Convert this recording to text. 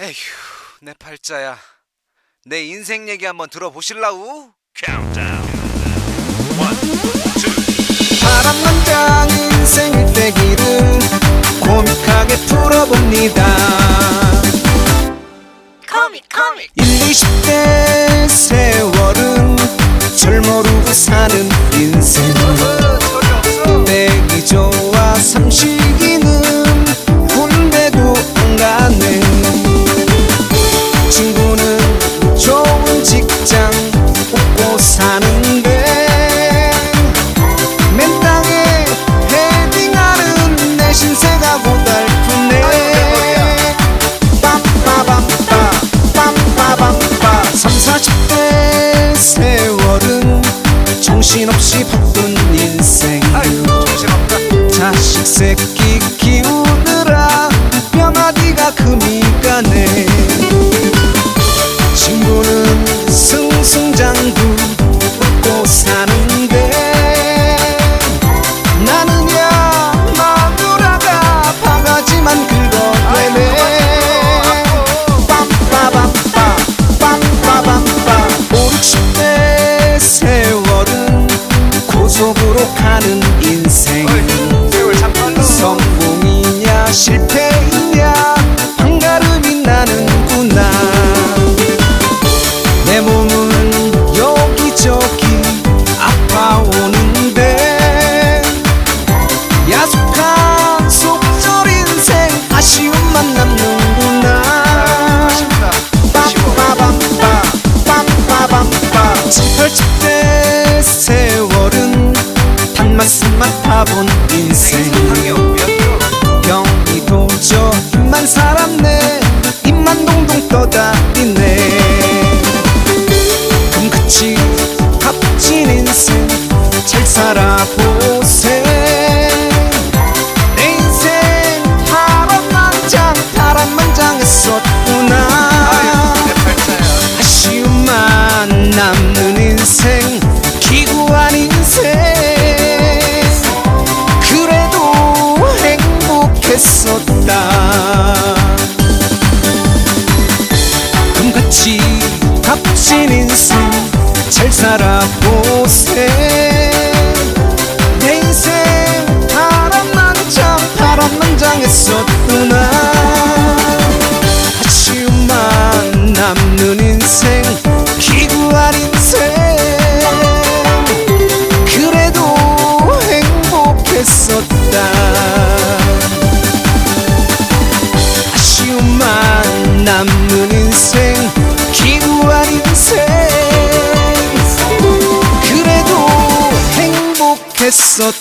에휴, 내 팔자야. 내 인생 얘기 한번 들어보실라우? 바람만장 인생 일대기를 코믹하게 풀어봅니다 코믹 코믹 1, 20대 세 없이 바쁜 인생. 자식 새끼 살아보세 내 인생 파란만장 파란만장했었구나. 아쉬움만 남는 인생 기구한 인생. 그래도 행복했었다. 금같이 값진 인생 잘 살아보세 남는 인생 기구한 인생. 그래도 행복했었다. 아쉬움만 남는 인생 기구한 인생. 그래도 행복했었다